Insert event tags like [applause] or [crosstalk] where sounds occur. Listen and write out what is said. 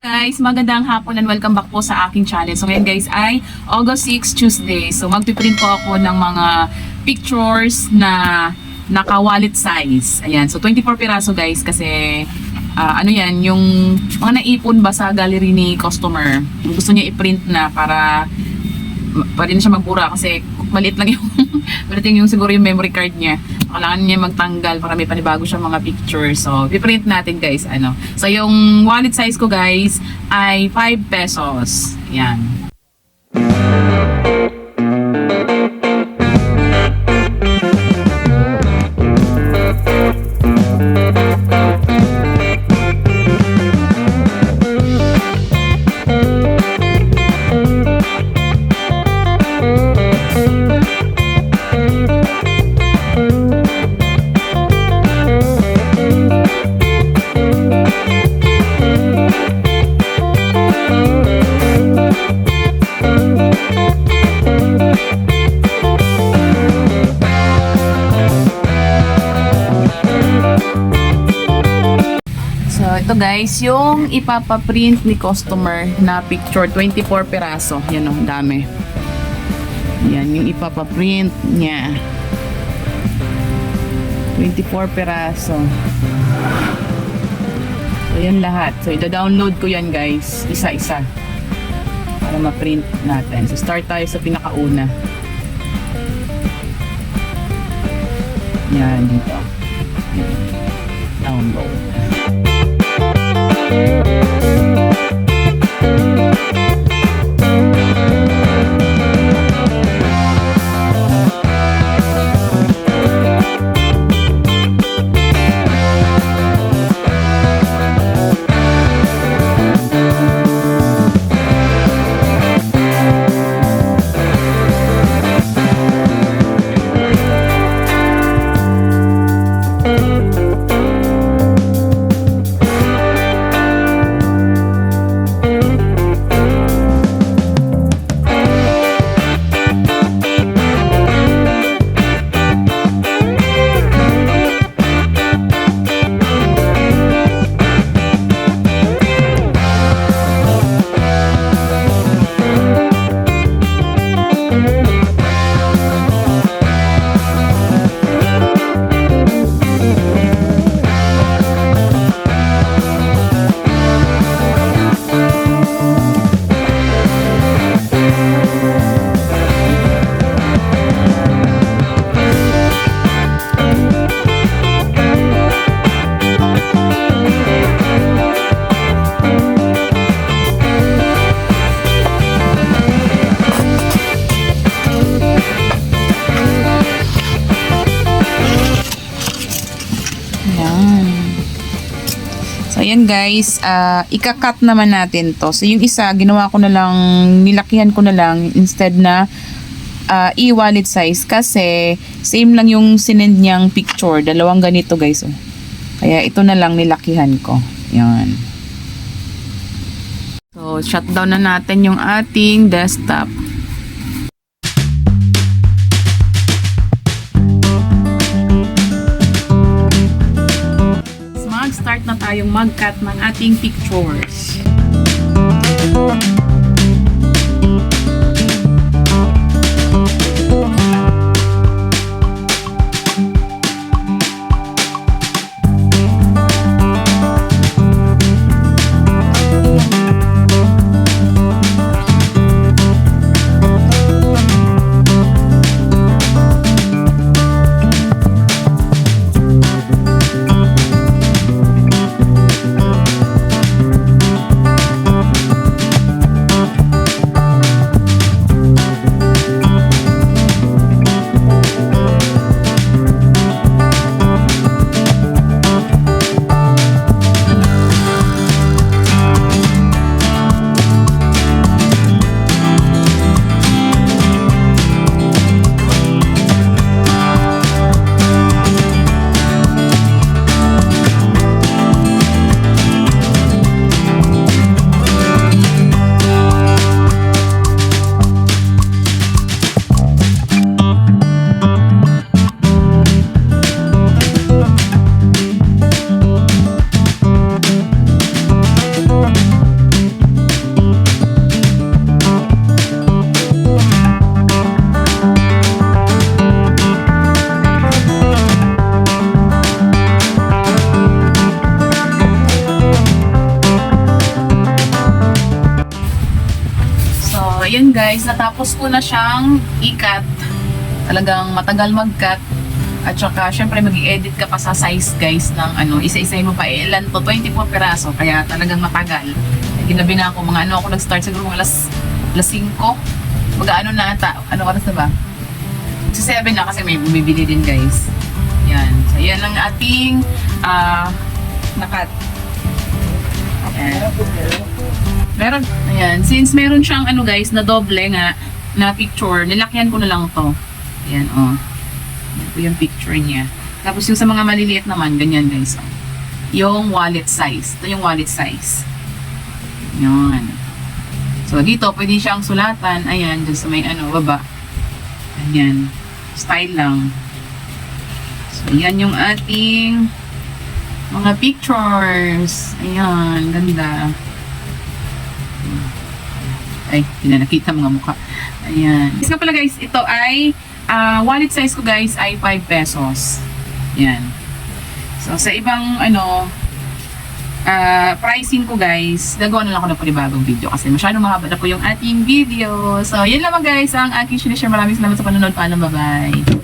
Guys, magandang hapon and welcome back po sa aking channel. So ngayon guys ay August 6, Tuesday. So magpiprint po ako ng mga pictures na naka-wallet size. Ayan, so 24 piraso guys kasi ah, ano yan, yung mga naipon ba sa gallery ni customer. Gusto niya i-print na para pwede na siya magbura kasi maliit lang yung [laughs] maliit lang yung siguro yung memory card niya. Kailangan niya magtanggal para may panibago siya mga pictures. So, piprint natin guys. Ano. So, yung wallet size ko guys ay 5 pesos. Yan. Ito guys, yung ipapaprint ni customer na picture, 24 peraso. Yan o, dami. Yan, yung ipapaprint niya. 24 peraso. So, yan lahat. So, ida-download ko yan guys, isa-isa. Para ma-print natin. So, start tayo sa pinakauna. Yan, dito. Download. Guys, ah, ika-cut naman natin to. So, yung isa, ginawa ko na lang, nilakihan ko na lang instead na ah, e-wallet size kasi same lang yung sinend niyang picture. Dalawang ganito guys. Oh. Kaya ito na lang nilakihan ko. Yan. So, shutdown na natin yung ating desktop. Tayong mag-cut ng ating pictures. Guys, natapos ko na siyang ikat. Talagang matagal mag-cut. At saka, syempre, mag edit ka pa sa size, guys, ng ano, isa-isa mo pa. Eh, ilan to? 24 peraso. Kaya talagang matagal. Ginabi na ako, mga ano, ako nag-start siguro mga alas, alas 5. Mag ano na ata, ano oras na ba? Sa 7 na kasi may bumibili din, guys. Yan. So, yan ang ating, ah, nakat. Ayan. Meron, ayan. Since meron siyang ano guys, na doble nga, na picture, nilakyan ko na lang to. Ayan, oh. Yan po yung picture niya. Tapos yung sa mga maliliit naman, ganyan guys. Oh. Yung wallet size. Ito yung wallet size. Yan. So, dito, pwede siyang sulatan. Ayan, dyan sa may ano, baba. Ayan. Style lang. So, yan yung ating mga pictures. Ayan, ganda. Ay, hindi na nakita mga mukha. Ayan. Guys pala guys, ito ay ah, wallet size ko guys ay 5 pesos. Ayan. So sa ibang ano ah, pricing ko guys, gagawa na lang ako ng panibagong video kasi masyadong mahaba na po yung ating video. So, yun lamang guys ang aking sinishare. Maraming salamat sa panonood. Paalam, bye-bye.